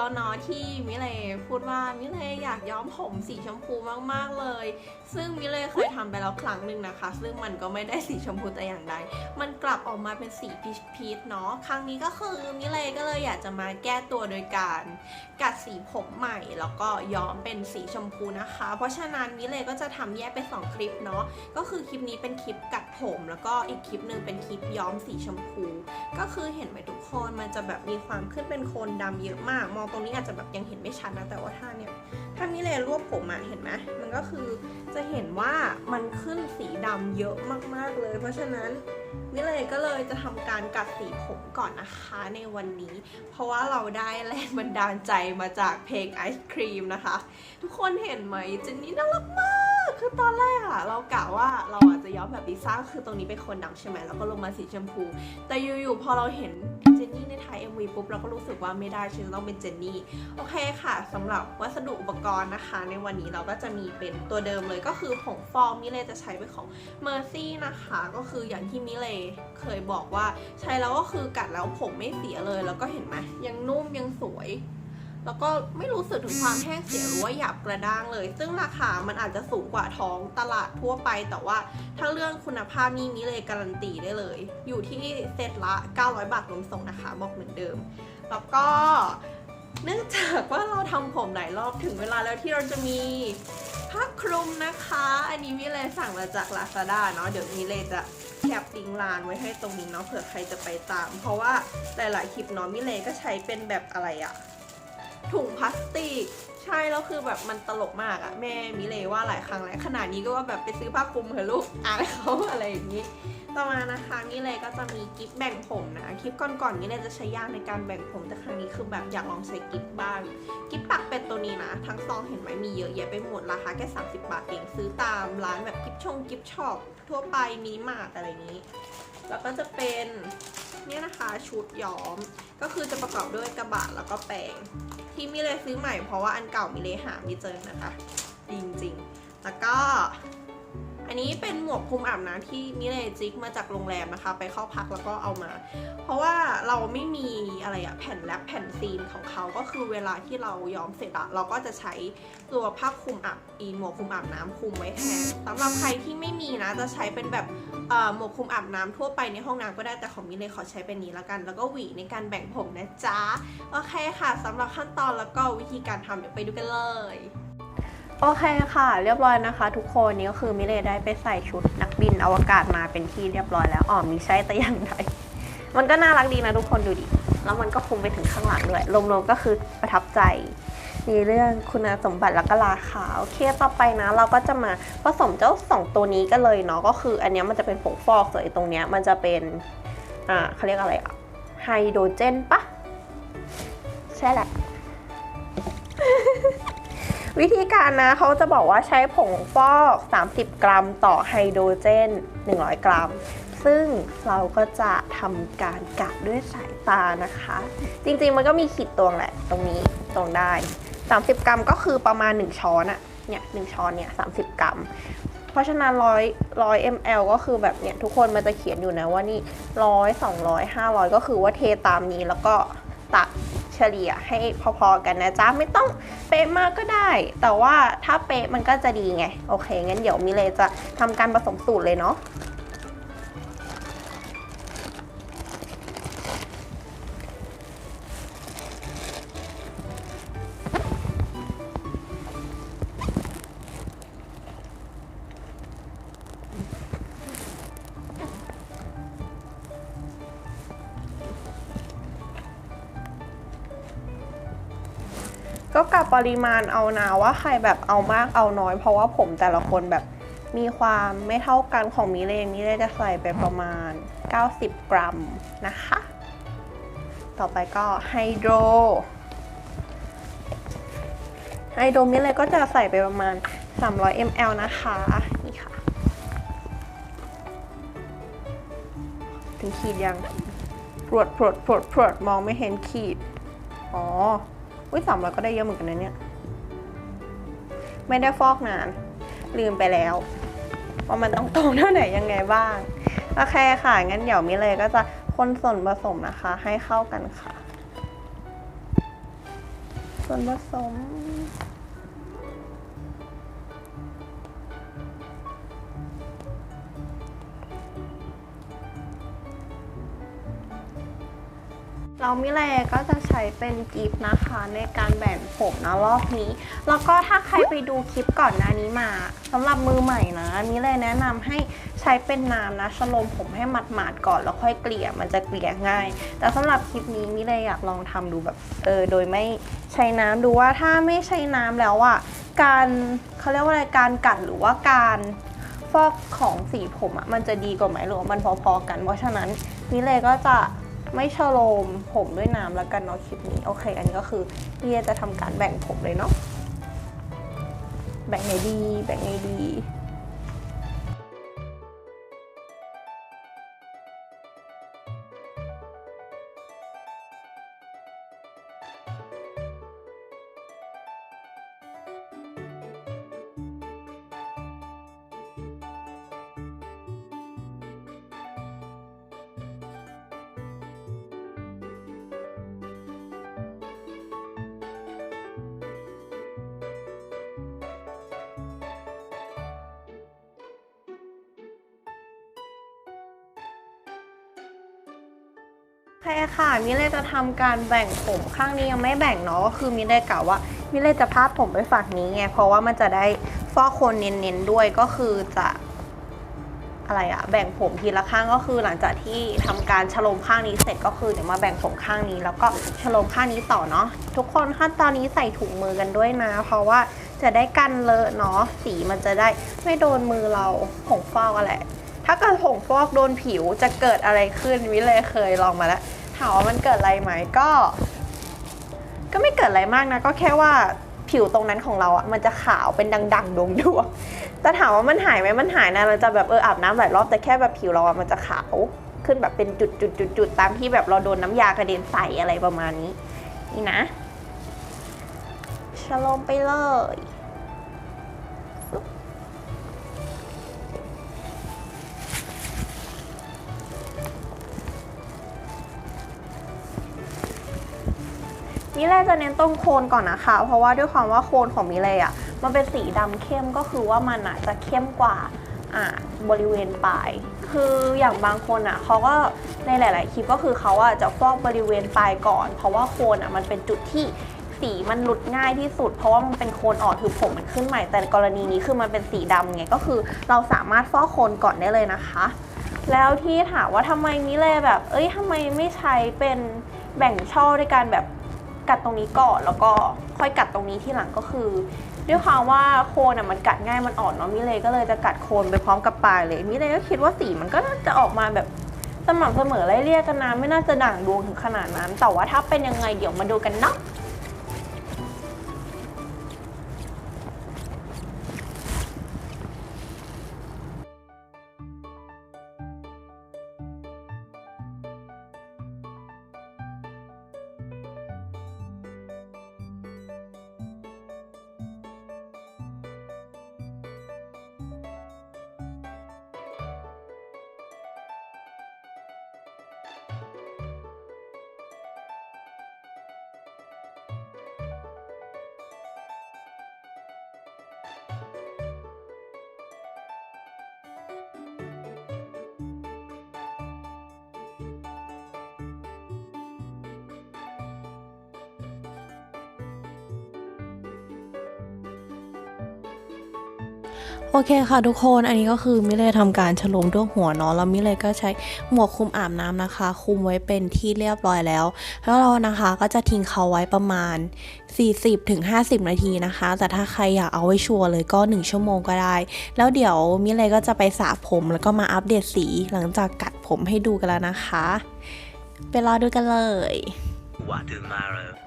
แล้วเนาะที่มิเลพูดว่ามิเลอยากย้อมผมสีชมพูมากๆเลย ซึ่งมิเลเคยทำไปแล้วครั้งหนึ่งนะคะ ซึ่งมันก็ไม่ได้สีชมพูแต่อย่างใด มันกลับออกมาเป็นสีพีชพีชเนาะ ครั้งนี้ก็คือมิเลก็เลยอยากจะมาแก้ตัวโดยการกัดสีผมใหม่ แล้วก็ย้อมเป็นสีชมพูนะคะ เพราะฉะนั้นมิเลก็จะทำแยกเป็นสองคลิปเนาะ ก็คือคลิปนี้เป็นคลิปกัดผม แล้วก็อีกคลิปหนึ่งเป็นคลิปย้อมสีชมพู ก็คือเห็นไหมทุกคนมันจะแบบมีความขึ้นเป็นโคนดำเยอะมากมองตรงนี้อาจจะแบบยังเห็นไม่ชัดนะแต่ว่าถ้าเนี่ยถ้ามิเลรวบผมอะเห็นไหมมันก็คือจะเห็นว่ามันขึ้นสีดำเยอะมากๆเลย เพราะฉะนั้นมิเลก็เลยจะทำการกัดสีผมก่อนนะคะในวันนี้ เพราะว่าเราได้แรงบันดาลใจมาจากเพลงไอศครีมนะคะ ทุกคนเห็นไหมเจนนี่น่ารักมาก คือตอนแรกอะเรากะว่าเราอาจจะย้อมแบบลิซ่าคือตรงนี้เป็นคนดำใช่ไหมแล้วก็ลงมาสีชมพู แต่อยู่ๆพอเราเห็นเจนนี่ในถ่าย MV ปุ๊บเราก็รู้สึกว่าไม่ได้ฉันต้องเป็นเจนนี่ โอเคค่ะสำหรับวัสดุอุปกรณ์นะคะ ในวันนี้เราก็จะมีเป็นตัวเดิมเลยก็คือผงฟองมิเลจะใช้เป็นของ Mercy นะคะ ก็คืออย่างที่มิเลเคยบอกว่า ใช้แล้วก็คือกัดแล้วผมไม่เสียเลยแล้วก็เห็นไหมยังนุ่มยังสวย แล้วก็ไม่รู้สึกถึงความแห้งเสียหรือว่าหยาบกระด้างเลย ซึ่งราคามันอาจจะสูงกว่าท้องตลาดทั่วไป แต่ว่าถ้าเรื่องคุณภาพนี่มิเลยการันตีได้เลย อยู่ที่เซตละ 900 บาทรวมส่งนะคะบอกเหมือนเดิม แล้วก็เนื่องจากว่าเราทำผมหลายรอบถึงเวลาแล้วที่เราจะมีผ้าคลุมนะคะ อันนี้มิเลยสั่งมาจาก Lazada เนาะ เดี๋ยวมิเลยจะแคปลิงก์ร้านไว้ให้ตรงนี้เนาะเผื่อใครจะไปตาม เพราะว่าหลาย ๆ คลิปเนาะมิเลยก็ใช้เป็นแบบอะไรอะ ถุงพลาสติก ใช่แล้วคือแบบมันตลกมากอะแม่มิเลยว่าหลายครั้งแล้วขนาดนี้ก็ว่าแบบไปซื้อผ้าคลุมเถอะลูกอายเขาอะไรอย่างนี้ต่อมานะคะมิเลยก็จะมีกิฟแบ่งผมนะ คลิปก่อนๆมิเลยจะใช้ยางในการแบ่งผมแต่ครั้งนี้คือแบบอยากลองใช้กิฟบ้างกิฟปักเป็ดตัวนี้นะ ทั้งซองเห็นไหมมีเยอะแยะไปหมดราคาแค่ 30 บาทเองซื้อตามร้านแบบกิฟชงกิฟช็อปทั่วไปมินิมาร์ทอะไรนี้ แล้วก็จะเป็นเนี่ยนะคะชุดย้อมก็คือจะประกอบด้วยกระบะแล้วก็แปรง ที่มิเลยซื้อใหม่เพราะว่าอันเก่ามิเลยหาไม่เจอนะคะจริงๆ แล้วก็อันนี้เป็นหมวกคลุมอาบน้ำที่มิเลจิกมาจากโรงแรมนะคะ ไปเข้าพักแล้วก็เอามา เพราะว่าเราไม่มีอะไรอะแผ่นแรปแผ่นซีนของเขาก็คือเวลาที่เราย้อมเสร็จอะเราก็จะใช้ตัวผ้าคลุมอาบอีหมวกคลุมอาบน้ำคลุมไว้แทนสำหรับใครที่ไม่มีนะจะใช้เป็นแบบ หมวกคลุมอาบน้ำทั่วไปในห้องน้ำก็ได้แต่ของมิเลขอใช้เป็นนี้ละกัน แล้วก็หวีในการแบ่งผมนะจ๊ะ โอเคค่ะสำหรับขั้นตอนแล้วก็วิธีการทำเดี๋ยวไปดูกันเลยโอเคค่ะ เรียบร้อยนะคะ ทุกคนนี่ก็คือมิเลได้ไปใส่ชุดนักบินอวกาศมาเป็นที่เรียบร้อยแล้วอ๋อมีใช่แต่อย่างใดมันก็น่ารักดีนะทุกคนดูดิแล้วมันก็คุมไปถึงข้างหลังด้วยรวมๆก็คือประทับใจ ในเรื่องคุณสมบัติแล้วก็ราคาโอเคต่อไปนะ เราก็จะมาผสมเจ้าสองตัวนี้กันเลยเนาะก็คืออันนี้มันจะเป็นผงฟอกส่วนตรงเนี้ยมันจะเป็นอ่าเขาเรียกอะไรอะไฮโดรเจนปะใช่แหละ วิธีการนะเขาจะบอกว่าใช้ผงฟอก 30 กรัมต่อไฮโดรเจน 100 กรัมซึ่งเราก็จะทำการกะด้วยสายตานะคะ จริงๆมันก็มีขีดตวงแหละ ตรงนี้ตรงได้ 30 กรัมก็คือประมาณ 1 ช้อนอะเนี่ยหช้อนเนี่ย30กรัม เพราะฉะนั้นร้อยร้อย ml ก็คือแบบเนี่ยทุกคนมันจะเขียนอยู่นะว่านี่ร้อยสองร้อยห้าร้อยก็คือว่าเทตามนี้แล้วก็ตักเฉลี่ยให้พอๆกันนะจ๊ะไม่ต้องเป๊ะมากก็ได้ แต่ว่าถ้าเป๊ะมันก็จะดีไง โอเคงั้นเดี๋ยวมิเลจะทำการผสมสูตรเลยเนาะ ก็กับปริมาณเอานะว่าใครแบบเอามากเอาน้อย เพราะว่าผมแต่ละคนแบบมีความไม่เท่ากันของมิเลมิเลจะใส่ไปประมาณ 90 กรัมนะคะ ต่อไปก็ไฮโดรไฮโดรมิเลก็จะใส่ไปประมาณ 300 ml นะคะนี่ค่ะ ถึงขีดยัง ปวดปวดปวดปวดมองไม่เห็นขีด อ๋อ อุ้ยสามร้อยก็ได้เยอะเหมือนกันนะเนี่ย ไม่ได้ฟอกนาน ลืมไปแล้วว่ามันต้องตรงเท่าไหนยังไงบ้าง โอเคค่ะ งั้นเดี๋ยวมิเลยก็จะคนส่วนผสมนะคะ ให้เข้ากันค่ะ ส่วนผสม เรามิเลก็จะใช้เป็นกิฟนะคะในการแบ่งผมนะรอบนี้ แล้วก็ถ้าใครไปดูคลิปก่อนหน้านี้มาสำหรับมือใหม่นะมิเลยแนะนำให้ใช้เป็นน้ำนะชโลมผมให้หมาดๆก่อนแล้วค่อยเกลี่ยมันจะเกลี่ยง่าย แต่สำหรับคลิปนี้มิเลยอยากลองทำดูแบบเออโดยไม่ใช้น้ำดูว่าถ้าไม่ใช้น้ำแล้วอะการเขาเรียกว่าอะไรการกัดหรือว่าการฟอกของสีผมอะมันจะดีกว่าไหมหรือว่ามันพอๆกัน เพราะฉะนั้นมิเลยก็จะ ไม่ชโลมผมด้วยน้ำแล้วกันเนาะคลิปนี้ โอเค อันนี้ก็คือเรียจะทำการแบ่งผมเลยเนาะแบ่งไงดี แบ่งไงดี คค่ะ มิเลยจะทำการแบ่งผมข้างนี้ยังไม่แบ่งเนาะก็คือมิเลยกะว่ามิเลยจะพาดผมไปฝั่งนี้ไงเพราะว่ามันจะได้ฟอกโคนเน้นๆด้วยก็คือจะอะไรอะแบ่งผมทีละข้างก็คือหลังจากที่ทำการฉลมข้างนี้เสร็จก็คือเดี๋ยวมาแบ่งผมข้างนี้ แล้วก็ฉลมข้างนี้ต่อเนาะทุกคนขั้นตอนนี้ใส่ถุงมือกันด้วยนะ เพราะว่าจะได้กันเลอะเนาะสีมันจะได้ไม่โดนมือเราผงฟอกอะไรถ้าเกิดผงฟอกโดนผิวจะเกิดอะไรขึ้นวิเลยเคยลองมาแล้ว ถามว่ามันเกิดอะไรไหมก็ ก็ไม่เกิดอะไรมากนะ ก็แค่ว่าผิวตรงนั้นของเราอะมันจะขาวเป็นดังๆดวงดวงแต่ถามว่ามันหายไหมมันหายนะเราจะแบบเอออาบน้ำหลายรอบแต่แค่แบบผิวเราอะมันจะขาวขึ้นแบบเป็นจุดๆๆๆตามที่แบบเราโดนน้ำยากระเด็นใส่อะไรประมาณนี้ นี่นะชโลมไปเลย มิเลย์จะเน้นตรงโคนก่อนนะคะ เพราะว่าด้วยความว่าโคนของมิเลย์อะมันเป็นสีดำเข้มก็คือว่ามันอะจะเข้มกว่าบริเวณปลาย คืออย่างบางคนอะเขาก็ในหลาย ๆ คลิปก็คือเขาอะจะฟอกบริเวณปลายก่อน เพราะว่าโคนอะมันเป็นจุดที่สีมันหลุดง่ายที่สุด เพราะว่ามันเป็นโคนอ่อนคือผมมันขึ้นใหม่ แต่กรณีนี้คือมันเป็นสีดำไงก็คือเราสามารถฟอกโคนก่อนได้เลยนะคะ แล้วที่ถามว่าทำไมมิเลย์แบบ เอ้ยทำไมไม่ใช้เป็นแบ่งช่อด้วยการแบบ กัดตรงนี้ก่อนแล้วก็ค่อยกัดตรงนี้ที่หลังก็คือ ด้วยความว่าโคนอะมันกัดง่ายมันอ่อนเนาะมิเลก็เลยจะกัดโคนไปพร้อมกับปลายเลยมิเลก็คิดว่าสีมันก็น่าจะออกมาแบบสม่ำเสมอไล่เรียกกันนะไม่น่าจะด่างดวงถึงขนาดนั้น แต่ว่าถ้าเป็นยังไงเดี๋ยวมาดูกันเนาะ โอเคค่ะทุกคนอันนี้ก็คือมิเลทำการฉลมด้วยหัวเนาะแล้วมิเลก็ใช้หมวกคลุมอาบน้ำนะคะ คุมไว้เป็นที่เรียบร้อยแล้ว แล้วเรานะคะก็จะทิ้งเขาไว้ประมาณ 40-50 นาทีนะคะ แต่ถ้าใครอยากเอาไว้ชัวร์เลยก็ 1 ชั่วโมงก็ได้ แล้วเดี๋ยวมิเลก็จะไปสระผมแล้วก็มาอัปเดตสีหลังจากกัดผมให้ดูกันแล้วนะคะ ไปรอดูกันเลย Guatemala.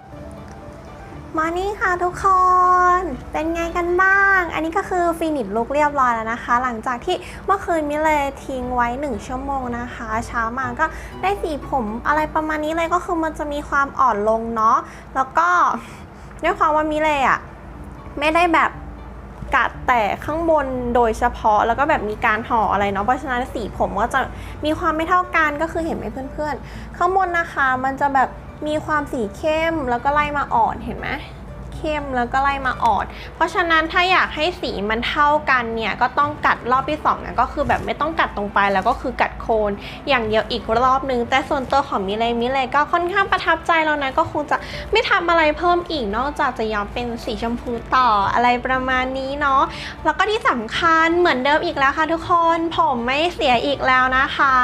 มานี่ค่ะทุกคน เป็นไงกันบ้าง อันนี้ก็คือฟินิชลุกเรียบร้อยแล้วนะคะ หลังจากที่เมื่อคืนมิเลยทิ้งไว้ 1 ชั่วโมงนะคะ เช้ามาก็ได้สีผมอะไรประมาณนี้เลยก็คือมันจะมีความอ่อนลงเนาะ แล้วก็ด้วยความว่ามิเลยอะไม่ได้แบบกัดแต่ข้างบนโดยเฉพาะแล้วก็แบบมีการห่ออะไรเนาะเพราะฉะนั้นสีผมก็จะมีความไม่เท่ากันก็คือเห็นไหมเพื่อนๆ ข้างบนนะคะมันจะแบบ มีความสีเข้มแล้วก็ไล่มาอ่อนเห็นไหมเข้มแล้วก็ไล่มาอ่อน เพราะฉะนั้นถ้าอยากให้สีมันเท่ากันเนี่ยก็ต้องกัดรอบที่สองนะก็คือแบบไม่ต้องกัดตรงปลายแล้วก็คือกัดโคนอย่างเดียวอีกรอบนึง แต่ส่วนตัวของมิเลมิเลก็ค่อนข้างประทับใจแล้วนะก็คงจะไม่ทำอะไรเพิ่มอีกนอกจากจะย้อมเป็นสีชมพูต่ออะไรประมาณนี้เนาะแล้วก็ที่สำคัญเหมือนเดิมอีกแล้วค่ะทุกคนผมไม่เสียอีกแล้วนะคะ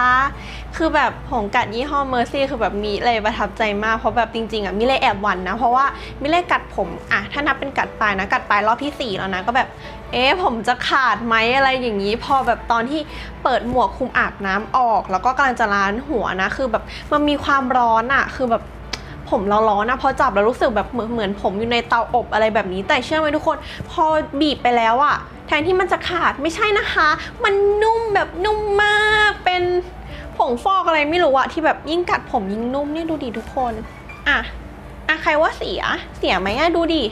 คือแบบผมกัดยี่ห้อเมอร์ซี่คือแบบมีเลยประทับใจมาก เพราะแบบจริงๆอะมิเลยแอบหวันนะ เพราะว่ามิเลยกัดผมอะถ้านับเป็นกัดปลายนะ กัดปลายรอบที่สี่แล้วนะก็แบบ เอ๊ะผมจะขาดไหมอะไรอย่างนี้ พอแบบตอนที่เปิดหมวกคลุมอาบน้ำออก แล้วก็กำลังจะล้านหัวนะ คือแบบมันมีความร้อนอะคือแบบผมเราร้อนนะพอจับแล้วรู้สึกแบบเหมือนเหมือนผมอยู่ในเตาอบอะไรแบบนี้ แต่เชื่อไหมทุกคน พอบีบไปแล้วอะแทนที่มันจะขาดไม่ใช่นะคะ มันนุ่มแบบนุ่มมากเป็น ผงฟอกอะไรไม่รู้อะที่แบบยิ่งกัดผมยิ่งนุ่มเนี่ยดูดิทุกคนอะอะใครว่าเสียเสียไหมอะดูดิ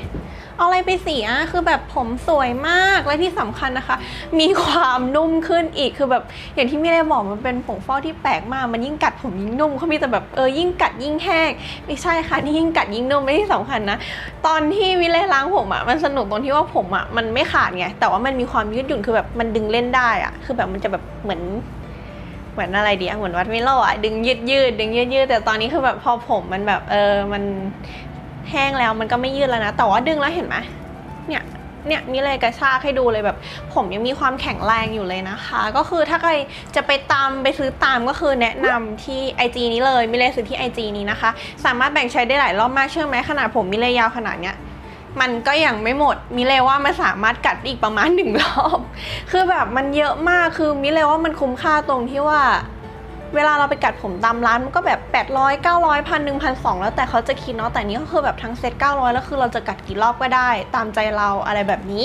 เอาอะไรไปเสียคือแบบผมสวยมากและที่สำคัญนะคะ มีความนุ่มขึ้นอีกคือแบบอย่างที่ม่ได้บอกมันเป็นผงฟอกที่แปลกมากมันยิ่งกัดผมยิ่งนุ่มเขามีแต่แบบเออยิ่งกัดยิ่งแห้งไม่ใช่ค่ะนี่ยิ่งกัดยิ่งนุ่มไม่ที่สำคัญนะตอนที่วิเลล้างผมอะ่ะมันสนุกตรงที่ว่าผมอะ่ะมันไม่ขาดไงแต่ว่ามันมีความยืดหยุ่นคือแบบมันดึงเล่นได้อะ่ะคือแบบมันจะแบบเหมือน เหมือนอะไรดีอะเหมือนวัดมิโลอะดึงยืดยืดดึงยืดยืดแต่ตอนนี้คือแบบพอผมมันแบบเออมันแห้งแล้วมันก็ไม่ยืดแล้วนะ แต่ว่าดึงแล้วเห็นไหมเนี่ยเนี่ยมีเลยกระชากให้ดูเลยแบบ ผมยังมีความแข็งแรงอยู่เลยนะคะ ก็คือถ้าใครจะไปตามไปซื้อตามก็คือแนะนำที่ IG นี้เลยมิเลยซื้อที่ IG นี้นะคะ สามารถแบ่งใช้ได้หลายรอบมากเชื่อไหมขนาดผมมิเลยยาวขนาดเนี้ย มันก็ยังไม่หมด มิเลว่ามันสามารถกัดอีกประมาณหนึ่งรอบ คือแบบมันเยอะมากคือมิเลว่ามันคุ้มค่าตรงที่ว่า เวลาเราไปกัดผมตามร้านมันก็แบบ 800 900พันหนึ่งพันสองแล้วแต่เขาจะคิดเนาะแต่นี้ก็คือแบบทั้งเซ็ต900 แล้วคือเราจะกัดกี่รอบก็ได้ ตามใจเราอะไรแบบนี้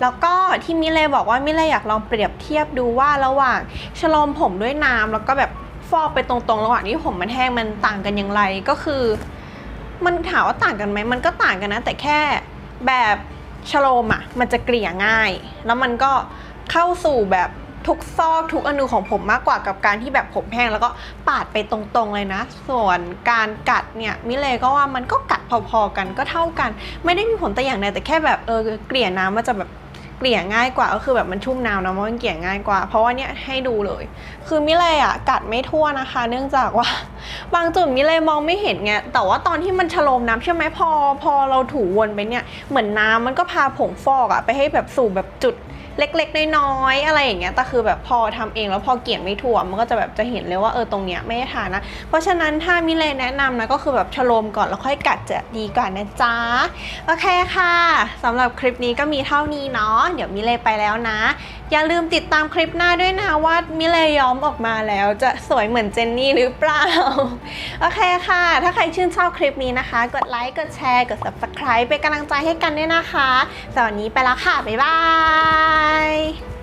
แล้วก็ที่มิเลบอกว่ามิเลอยากลองเปรียบเทียบดูว่าระหว่างฉโลมผมด้วยน้ำแล้วก็แบบฟอกไปตรงๆ ระหว่างที่ผมมันแห้งมันต่างกันอย่างไรก็คือ มันถามว่าต่างกันไหมมันก็ต่างกันนะ แต่แค่ แบบชโลมอะมันจะเกลี่ยง่าย แล้วมันก็เข้าสู่แบบทุกซอกทุกอนูของผมมากกว่ากับการที่แบบผมแห้งแล้วก็ปาดไปตรงๆเลยนะ ส่วนการกัดเนี่ยมิเลก็ว่ามันก็กัดพอๆกันก็เท่ากัน ไม่ได้มีผลแต่อย่างใดแต่แค่แบบเออเกลี่ยน้ำมันจะแบบ เกลี่ยง่ายกว่าก็คือแบบมันชุ่มน้ำนะมันเกลี่ยง่ายกว่า เพราะว่าเนี่ยให้ดูเลย คือมิเลอะกัดไม่ทั่วนะคะ เนื่องจากว่า บางจุดมิเลยมองไม่เห็นไงแต่ว่าตอนที่มันฉโลมน้ำใช่ไหมพอพอเราถูวนไปเนี่ยเหมือนน้ำมันก็พาผงฟอกอะไปให้แบบสู่แบบจุด เล็กๆ น้อยๆ อะไรอย่างเงี้ย แต่คือแบบพอทำเองแล้วพอเกลี่ยไม่ทั่วมันก็จะแบบจะเห็นเลยว่าเออตรงเนี้ยไม่ได้ทานนะ เพราะฉะนั้นถ้ามิเลยแนะนำนะก็คือแบบฉโลมก่อนแล้วค่อยกัดจะดีกว่านะจ๊ะ โอเคค่ะสำหรับคลิปนี้ก็มีเท่านี้เนาะ เดี๋ยวมิเลยไปแล้วนะ อย่าลืมติดตามคลิปหน้าด้วยนะว่ามิเลยย้อมออกมาแล้วจะสวยเหมือนเจนนี่หรือเปล่า โอเคค่ะ ถ้าใครชื่นชอบคลิปนี้นะคะ กดไลค์ กดแชร์ กด subscribe เป็นกำลังใจให้กันด้วยนะคะสำหรับวันนี้ไปแล้วค่ะ บ๊ายบาย Bye.